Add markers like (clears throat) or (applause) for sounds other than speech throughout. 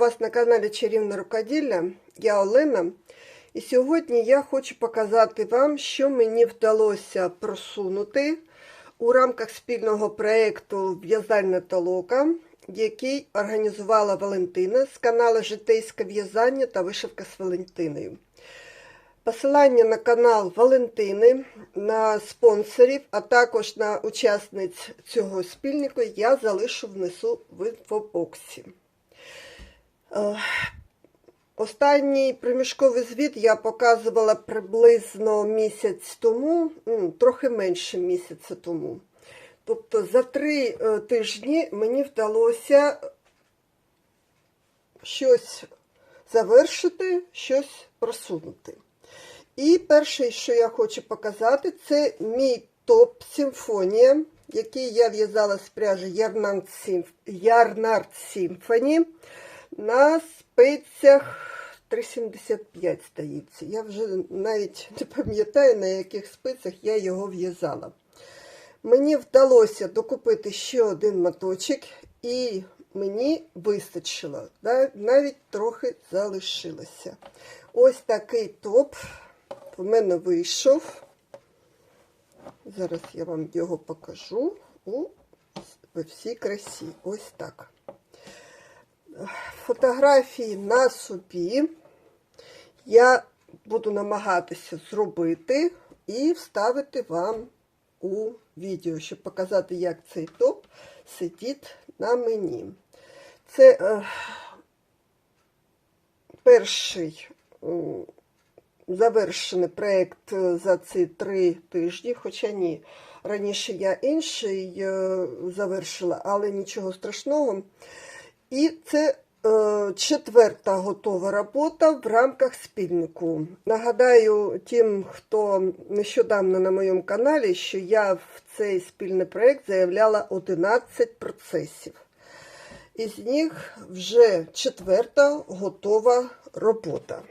вас на каналі Чарівне рукоділля. Я Олена. І сьогодні я хочу показати вам, що мені вдалося просунути у рамках спільного проєкту В'язальна толока, який організувала Валентина з каналу Житейське в'язання та вишивка з Валентиною. Посилання на канал Валентини, на спонсорів, а також на учасниць цього спільника я залишу внизу в інфобоксі. Е, Останній приміжковий звіт я показувала приблизно місяць тому, трохи менше місяця тому. Тобто за три е, тижні мені вдалося щось завершити, щось просунути. І перше, що я хочу показати, це мій топ Симфонія, який я в'язала з пряжі Ярнард Сімфоні на спицях 3,75 здається. Я вже навіть не пам'ятаю, на яких спицях я його в'язала. Мені вдалося докупити ще один моточок, і мені вистачило, навіть трохи залишилося. Ось такий топ в мене вийшов. Зараз я вам його покажу у всій красі. Ось так. Фотографії на собі я буду намагатися зробити і вставити вам у відео, щоб показати, як цей топ сидить на мені. Це е, перший е, завершений проєкт за ці три тижні, хоча ні, раніше я інший е, завершила, але нічого страшного. І це е, четверта готова робота в рамках спільнику. Нагадаю тим, хто нещодавно на моєму каналі, що я в цей спільний проєкт заявляла 11 процесів. Із них вже четверта готова робота.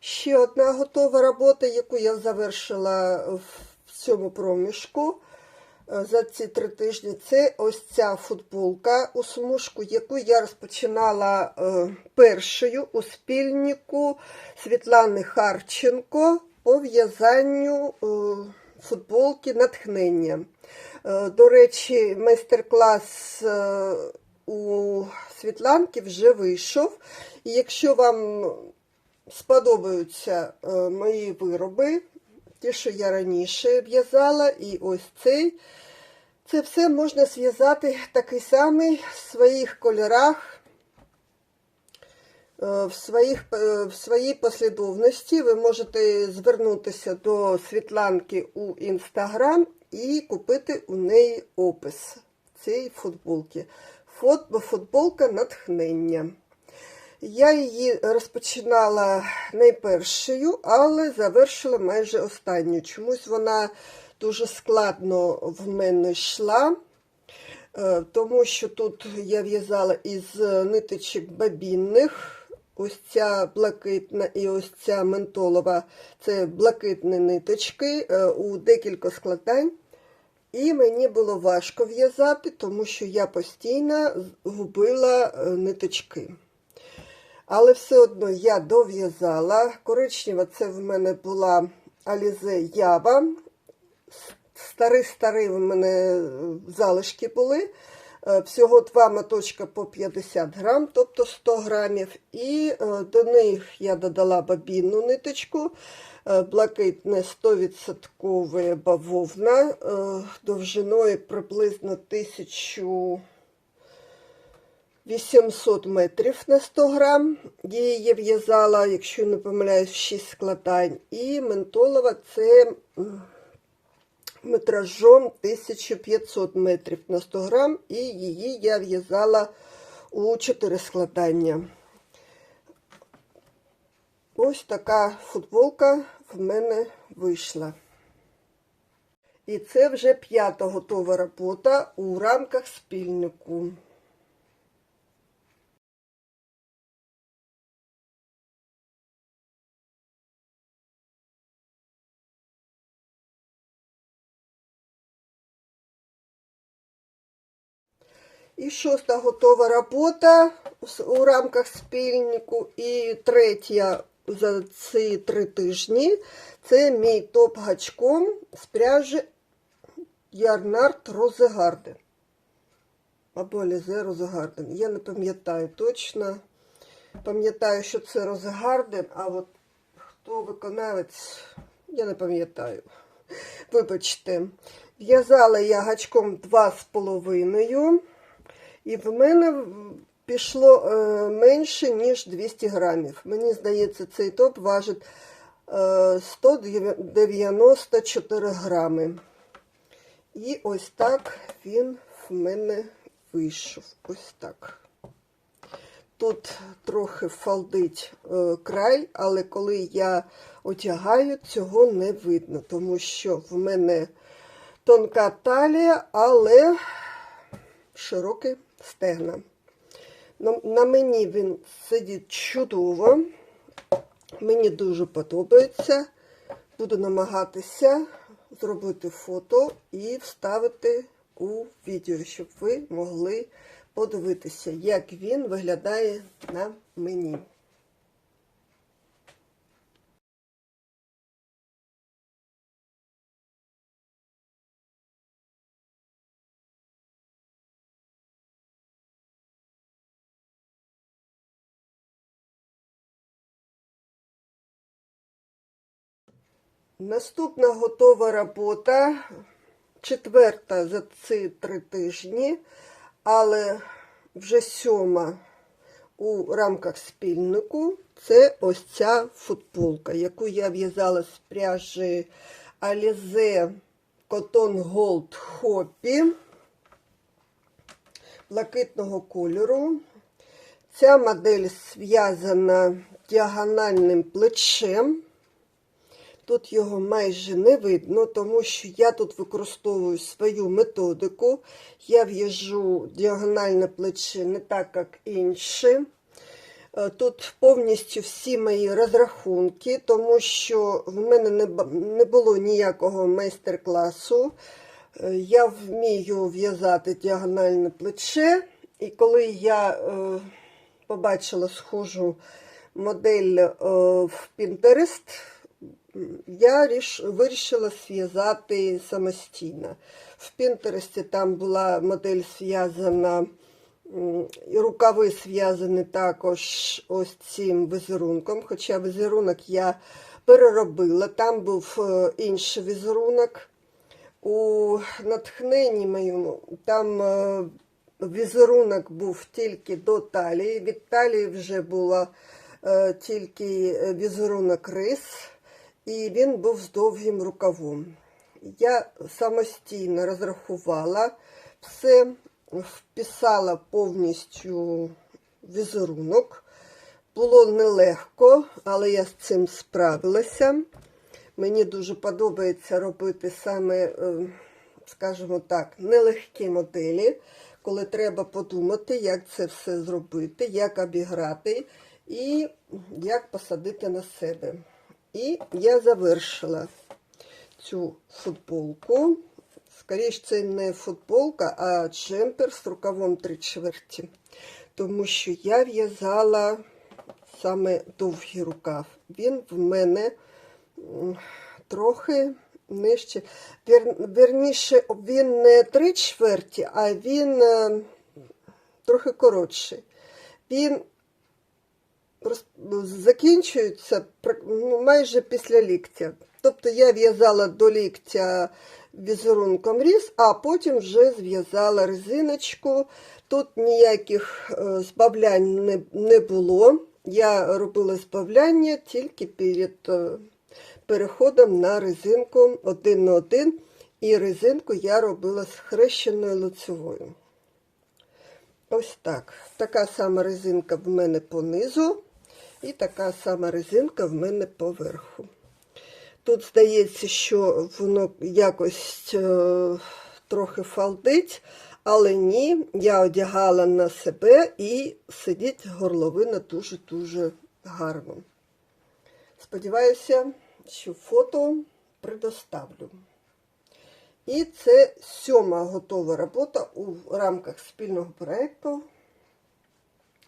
Ще одна готова робота, яку я завершила в цьому проміжку за ці три тижні, це ось ця футболка у смужку, яку я розпочинала першою у спільнику Світлани Харченко по в'язанню футболки натхнення. До речі, майстер-клас у Світланки вже вийшов. І якщо вам сподобаються е, мої вироби, ті, що я раніше в'язала, і ось цей. Це все можна зв'язати такий самий в своїх кольорах, е, в, своїх, е, в своїй послідовності. Ви можете звернутися до Світланки у Інстаграм і купити у неї опис цієї футболки. Футболка натхнення. Я її розпочинала найпершою, але завершила майже останню. Чомусь вона дуже складно в мене йшла, е, тому що тут я в'язала із ниточок бабінних. Ось ця блакитна і ось ця ментолова це блакитні ниточки е, у декілька складань. І мені було важко в'язати, тому що я постійно губила е, ниточки. Але все одно я дов'язала. Коричнева це в мене була Алізе Ява. Старий-старий в мене залишки були. Е, всього два моточка по 50 грам, тобто 100 грамів. І е, до них я додала бабінну ниточку, е, блакитне 100% бавовна, довжиною приблизно 1000 800 метрів на 100 грам. Її в'язала, якщо не помиляюсь, 6 складань. І ментолова це метражом 1500 метрів на 100 грам. І її я в'язала у 4 складання. Ось така футболка в мене вийшла. І це вже п'ята готова робота у рамках спільнику. І шоста готова робота у рамках спільнику. І третя за ці три тижні це мій топ гачком з пряжі Ярнард Розегарден. Або Лізе Розегарден. Я не пам'ятаю точно. Пам'ятаю, що це Розегарден, а от хто виконавець, я не пам'ятаю. Вибачте. В'язала я гачком 2,5. І в мене пішло е, менше, ніж 200 грамів. Мені здається, цей топ важить е, 194 грами. І ось так він в мене вийшов. Ось так. Тут трохи фалдить е, край, але коли я одягаю, цього не видно, тому що в мене тонка талія, але широкі стегна. На, мені він сидить чудово. Мені дуже подобається. Буду намагатися зробити фото і вставити у відео, щоб ви могли подивитися, як він виглядає на мені. Наступна готова робота, четверта за ці три тижні, але вже сьома у рамках спільнику. Це ось ця футболка, яку я в'язала з пряжі Alize Cotton Gold Hoppy блакитного кольору. Ця модель зв'язана діагональним плечем. Тут його майже не видно, тому що я тут використовую свою методику. Я в'яжу діагональне плече не так, як інші. Е, Тут повністю всі мої розрахунки, тому що в мене не було ніякого майстер-класу. Е, Я вмію в'язати діагональне плече, і коли я е, побачила схожу модель в Pinterest, я ріш, вирішила зв'язати самостійно. В Пінтересті там була модель зв'язана, рукави зв'язані також ось цим візерунком, хоча візерунок я переробила. Там був е, інший візерунок. У натхненні моєму там е, візерунок був тільки до талії. Від талії вже була е, тільки візерунок рис, і він був з довгим рукавом. Я самостійно розрахувала все, вписала повністю візерунок. Було нелегко, але я з цим справилася. Мені дуже подобається робити саме, е, скажімо так, нелегкі моделі, коли треба подумати, як це все зробити, як обіграти і як посадити на себе. І я завершила цю футболку. Скоріше, це не футболка, а джемпер з рукавом три чверті. Тому що я в'язала саме довгий рукав. Він в мене трохи нижче. Вір, вірніше, він не три чверті, а він е, трохи коротший. Він роз- закінчується ну, майже після ліктя. Тобто я в'язала до ліктя візерунком різ, а потім вже зв'язала резиночку. Тут ніяких е, збавлянь не, не було. Я робила збавляння тільки перед е, переходом на резинку один на один. І резинку я робила з хрещеною лицевою. Ось так. Така сама резинка в мене понизу, і така сама резинка в мене поверху. Тут здається, що воно якось е, трохи фалдить, але ні, я одягала на себе і сидить горловина дуже-дуже гарно. Сподіваюся, що фото предоставлю. І це сьома готова робота у рамках спільного проєкту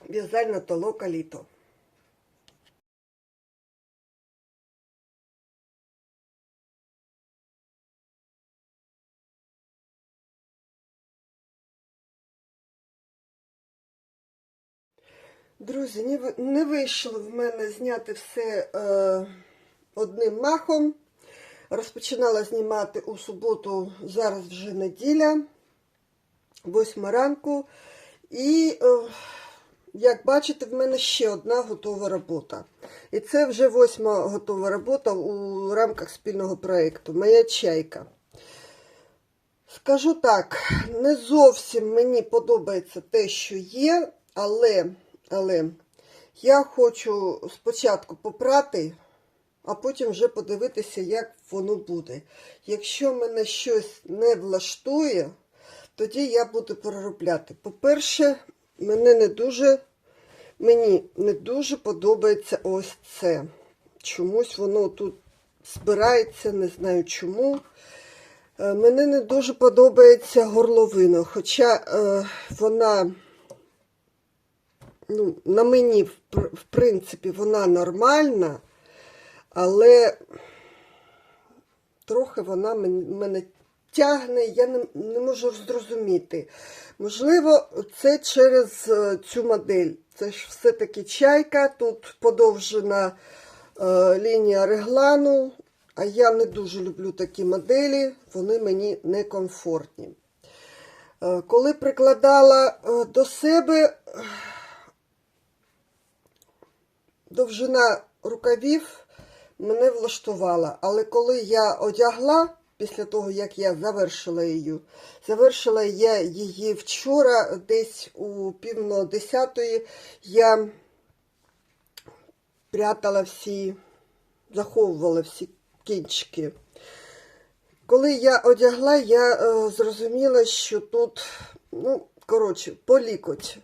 В'язальна толока літо. Друзі, не вийшло в мене зняти все е, одним махом. Розпочинала знімати у суботу, зараз вже неділя, 8 ранку. І, е, як бачите, в мене ще одна готова робота. І це вже восьма готова робота у рамках спільного проєкту. Моя чайка. Скажу так, не зовсім мені подобається те, що є, але, але я хочу спочатку попрати, а потім вже подивитися, як воно буде. Якщо мене щось не влаштує, тоді я буду переробляти. По-перше, мене не дуже, мені не дуже подобається ось це. Чомусь воно тут збирається, не знаю чому. Е, Мене не дуже подобається горловина, хоча е, вона, ну, на мені, в, принципі, вона нормальна, але трохи вона мене тягне, я не, не можу зрозуміти. Можливо, це через е, цю модель. Це ж все-таки чайка, тут подовжена е, лінія реглану, а я не дуже люблю такі моделі, вони мені некомфортні. Е, Коли прикладала е, до себе довжина рукавів мене влаштувала. Але коли я одягла, після того, як я завершила її, завершила я її вчора, десь у пів на десятої, я прятала всі, заховувала всі кінчики. Коли я одягла, я е, зрозуміла, що тут, ну, коротше, по лікоть.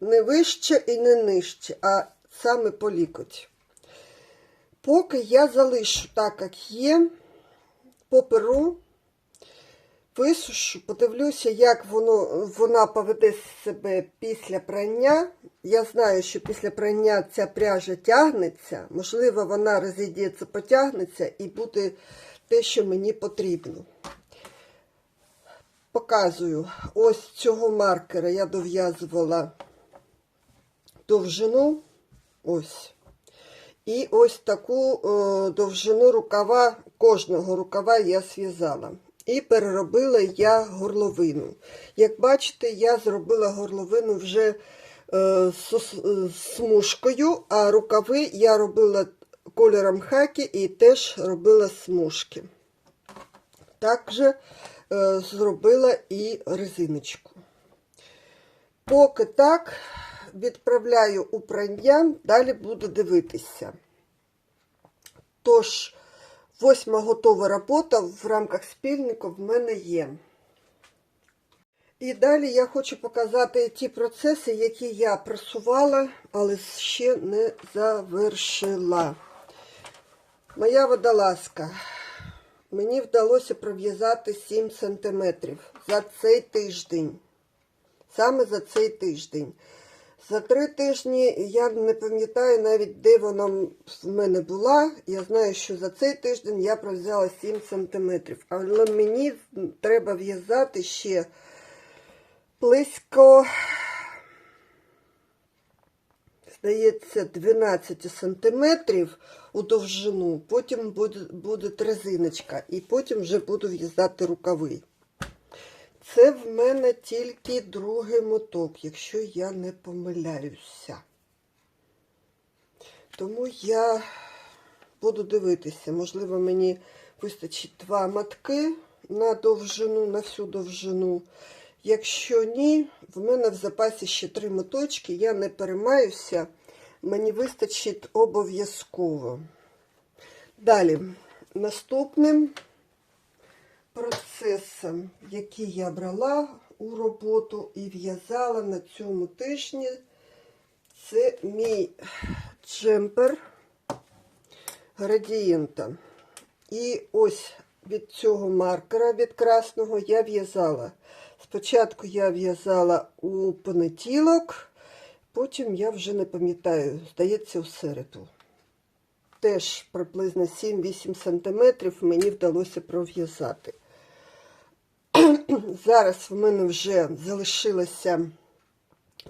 Не вище і не нижче, а саме по лікоть. Поки я залишу так, як є, поперу, висушу, подивлюся, як воно, вона поведе себе після прання. Я знаю, що після прання ця пряжа тягнеться, можливо, вона розійдеться, потягнеться і буде те, що мені потрібно. Показую, ось цього маркера я дов'язувала довжину, ось. І ось таку е, довжину рукава, кожного рукава я зв'язала. І переробила я горловину. Як бачите, я зробила горловину вже е, з, з смужкою, а рукави я робила кольором хакі і теж робила смужки. Також е, зробила і резиночку. Поки так, відправляю у прання, далі буду дивитися. Тож, восьма готова робота в рамках спільника в мене є. І далі я хочу показати ті процеси, які я просувала, але ще не завершила. Моя водолазка. Мені вдалося пров'язати 7 см за цей тиждень. Саме за цей тиждень. За три тижні я не пам'ятаю навіть, де вона в мене була. Я знаю, що за цей тиждень я пров'язала 7 см. Але мені треба в'язати ще близько, здається, 12 сантиметрів у довжину. Потім буде, буде резиночка. І потім вже буду в'язати рукави. Це в мене тільки другий моток, якщо я не помиляюся. Тому я буду дивитися, можливо, мені вистачить два мотки на довжину, на всю довжину. Якщо ні, в мене в запасі ще три моточки, я не переймаюся, мені вистачить обов'язково. Далі, наступним процесом, який я брала у роботу і в'язала на цьому тижні, це мій джемпер градієнта. І ось від цього маркера від красного я в'язала. Спочатку я в'язала у понеділок, потім я вже не пам'ятаю, здається, у середу. Теж приблизно 7-8 см мені вдалося пров'язати. (clears throat) Зараз в мене вже залишилася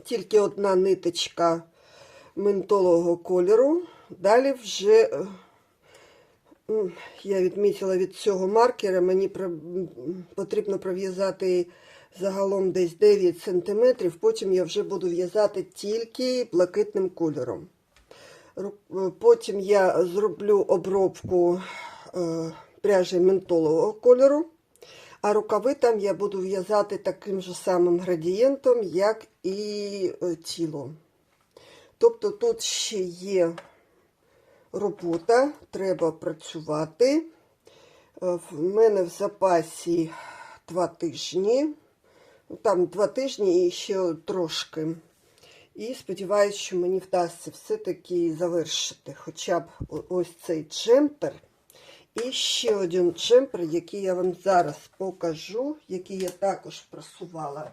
тільки одна ниточка ментолового кольору. Далі вже е, я відмітила від цього маркера, мені потрібно пров'язати загалом десь 9 см, потім я вже буду в'язати тільки блакитним кольором. Е, Потім я зроблю обробку е, пряжі ментолового кольору, а рукави там я буду в'язати таким же самим градієнтом, як і е, тіло. Тобто тут ще є робота, треба працювати. Е, В мене в запасі два тижні. Ну, Там два тижні і ще трошки. І сподіваюся, що мені вдасться все-таки завершити хоча б ось цей джемпер. І ще один джемпер, який я вам зараз покажу, який я також просувала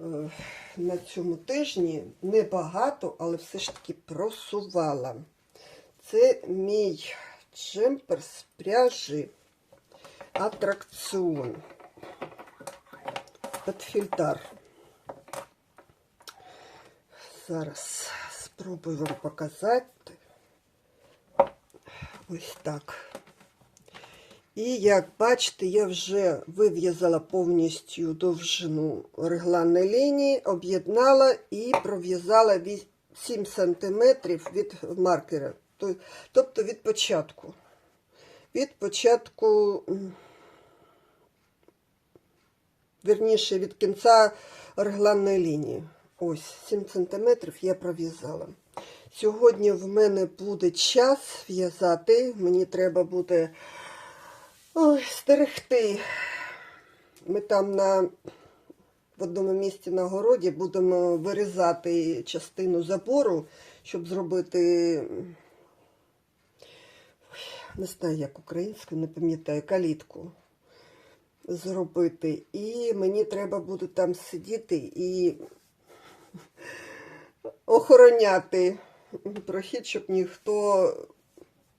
е, на цьому тижні. Небагато, але все ж таки просувала. Це мій джемпер з пряжі атракціон. Під фільтр. Зараз спробую вам показати. Ось так. І як бачите, я вже вив'язала повністю довжину регланної лінії, об'єднала і пров'язала 7 см від маркера. Тобто від початку. Від початку, м, вірніше, від кінця регланної лінії. Ось 7 см я пров'язала. Сьогодні в мене буде час в'язати. Мені треба буде ой, стерегти. Ми там на, в одному місці на городі будемо вирізати частину забору, щоб зробити, ой, не знаю, як українською, не пам'ятаю, калітку зробити. І мені треба буде там сидіти і охороняти прохід, щоб ніхто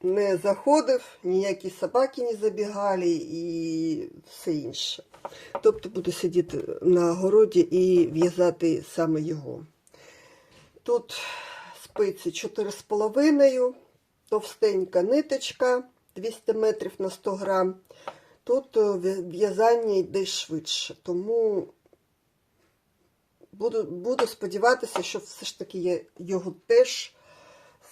не заходив, ніякі собаки не забігали і все інше. Тобто буду сидіти на городі і в'язати саме його. Тут спиці 4,5, товстенька ниточка 200 метрів на 100 грам. Тут е, в'язання йде швидше, тому буду, буду сподіватися, що все ж таки я його теж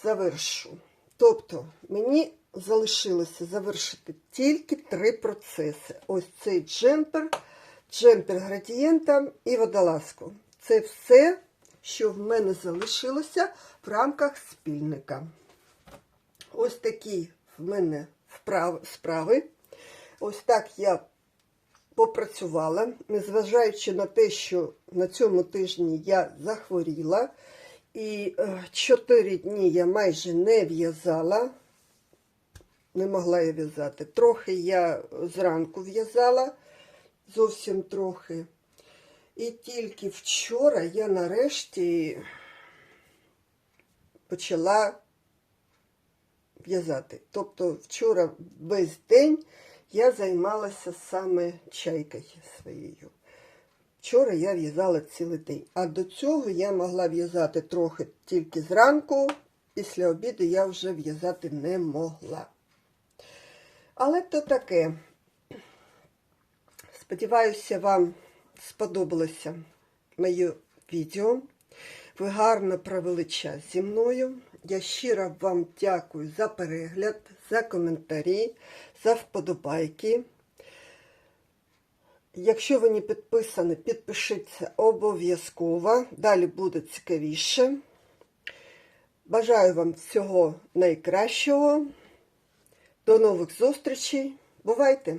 завершу. Тобто мені залишилося завершити тільки три процеси. Ось цей джемпер, джемпер градієнта і водолазку. Це все, що в мене залишилося в рамках спільника. Ось такі в мене справи. Ось так я попрацювала, незважаючи на те, що на цьому тижні я захворіла, і е, чотири дні я майже не в'язала, не могла я в'язати. Трохи я зранку в'язала, зовсім трохи. І тільки вчора я нарешті почала в'язати. Тобто вчора весь день я займалася саме чайкою своєю. Вчора я в'язала цілий день. А до цього я могла в'язати трохи тільки зранку, після обіду я вже в'язати не могла. Але то таке. Сподіваюся, вам сподобалося моє відео. Ви гарно провели час зі мною. Я щиро вам дякую за перегляд, за коментарі, за вподобайки. Якщо ви не підписані, підпишіться обов'язково. Далі буде цікавіше. Бажаю вам всього найкращого. До нових зустрічей. Бувайте!